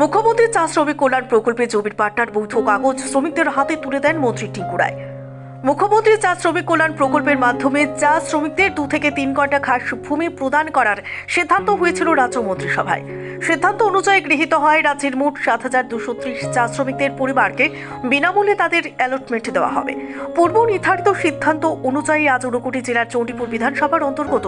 মুখ্যমন্ত্রী চা শ্রমিক কল্যাণ প্রকল্পে জমির পাট্টার বৈধ কাগজ শ্রমিকদের হাতে তুলে দেন মন্ত্রী টিঙ্কুরায়। মুখ্যমন্ত্রী চা শ্রমিক কল্যাণ প্রকল্পের মাধ্যমে চা শ্রমিকদের দু থেকে তিন ঘণ্টা খাস ভূমি প্রদান করার সিদ্ধান্ত হয়েছিল রাজ্য মন্ত্রিসভায়। সিদ্ধান্ত অনুযায়ী গৃহীত হয় রাজ্যের মোট সাত হাজার দুশো ত্রিশ চা শ্রমিকদের পরিবারকে বিনামূল্যে তাদের অ্যালটমেন্ট দেওয়া হবে। পূর্ব নির্ধারিত সিদ্ধান্ত অনুযায়ী আজ ঊনকোটি জেলার চণ্ডীপুর বিধানসভার অন্তর্গত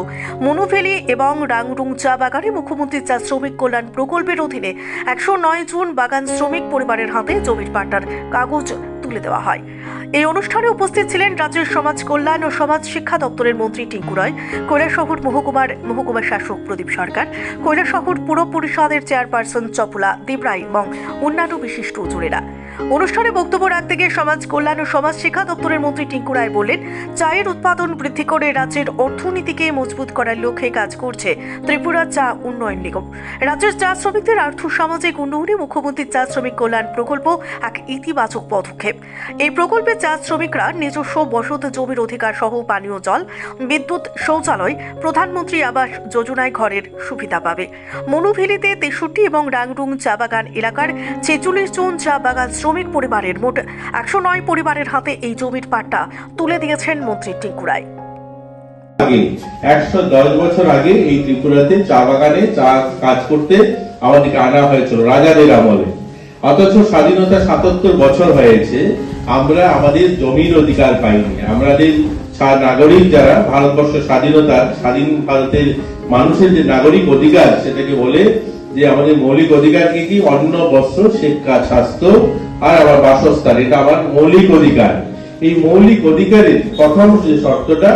মনুভেলি এবং রাংরুং চা বাগানে মুখ্যমন্ত্রী চা শ্রমিক কল্যাণ প্রকল্পের অধীনে একশো নয় জন বাগান শ্রমিক পরিবারের হাতে জমির পাট্টার কাগজ তুলে দেওয়া হয়। এই অনুষ্ঠানে উপস্থিত ছিলেন রাজ্যের সমাজ কল্যাণ ও সমাজ শিক্ষা দপ্তরের মন্ত্রী টিঙ্কু রায়, কৈলাসহর মহকুমার মহকুমা শাসক প্রদীপ সরকার, কৈলাসহর পুর পরিষদের চেয়ারপারসন চপলা দেবরাই এবং অন্যান্য বিশিষ্ট জুড়েরা। অনুষ্ঠানে বক্তব্য রাখতে গিয়ে সমাজ কল্যাণ ও সমাজ শিক্ষা দপ্তরের মন্ত্রী টিঙ্কু রায় বললেন, চায়ের উৎপাদন বৃদ্ধি করে রাজ্যের অর্থনীতিকে মজবুত করার লক্ষ্যে কাজ করছে ত্রিপুরা চা উন্নয়ন নিগম। রাজ্যের চা শ্রমিকদের আর্থ সামাজিক উন্নয়নে মুখ্যমন্ত্রী চা শ্রমিক কল্যাণ প্রকল্প এক ইতিবাচক পদক্ষেপ। এই প্রকল্পে চা শ্রমিকরা নিজস্ব বসত জমির অধিকার সহ পানীয় জল, বিদ্যুৎ শৌচালয়, প্রধানমন্ত্রী আবাস যোজনায় ঘরের সুবিধা পাবে। মনুভেলিতে তেষট্টি এবং রাংরুং চা বাগান এলাকার ছেচল্লিশ জন চা বাগান শ্রমিক পরিবারের মোট একশো নয় পরিবারের হাতে এই জমির পাট্টা তুলে দিয়েছেন মন্ত্রী টিঙ্কু একশো দশ বছর আগে এই ত্রিপুরাতে চা বাগানে চা কাজ করতে আমাদেরকে আনা হয়েছিল রাজাদের আমলে। অথচ স্বাধীনতা সাতাত্তর বছর হয়েছে, আমরা আমাদের জমির অধিকার পাইনি। আমাদের নাগরিক যারা ভারতবর্ষ স্বাধীনতা স্বাধীন ভারতের মানুষের যে নাগরিক অধিকার, সেটাকে বলে যে আমাদের মৌলিক অধিকার কি কি? অন্ন, বস্ত্র, শিক্ষা, স্বাস্থ্য আর আমার বাসস্থান। এটা আমার মৌলিক অধিকার। এই মৌলিক অধিকারের প্রথম যে শর্তটা,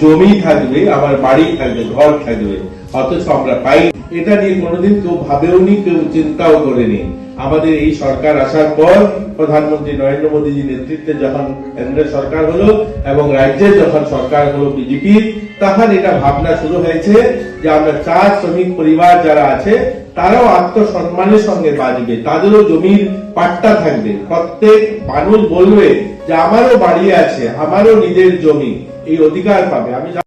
জমি থাকবে, আমার বাড়ি থাকবে, ঘর থাকবে, অথচ আমরা পাই। এটা নিয়ে কোনোদিন কেউ ভাবেওনি কেউ চিন্তাও করেনি। আমাদের এই সরকার আসার পর প্রধানমন্ত্রী নরেন্দ্র মোদীজির নেতৃত্বে যখন কেন্দ্রের সরকার হলো এবং রাজ্যে যখন সরকার হলো বিজেপি তখন এটা ভাবনা শুরু হয়েছে যে আমরা চা শ্রমিক পরিবার যারা আছে তারাও আত্মসম্মানের সঙ্গে বাঁচবে, তাদেরও জমির পাট্টা থাকবে। প্রত্যেক মানুষ বলবে যে, আমারও বাড়ি আছে, আমারও নিজের জমি। এই অধিকার পাবে। আমি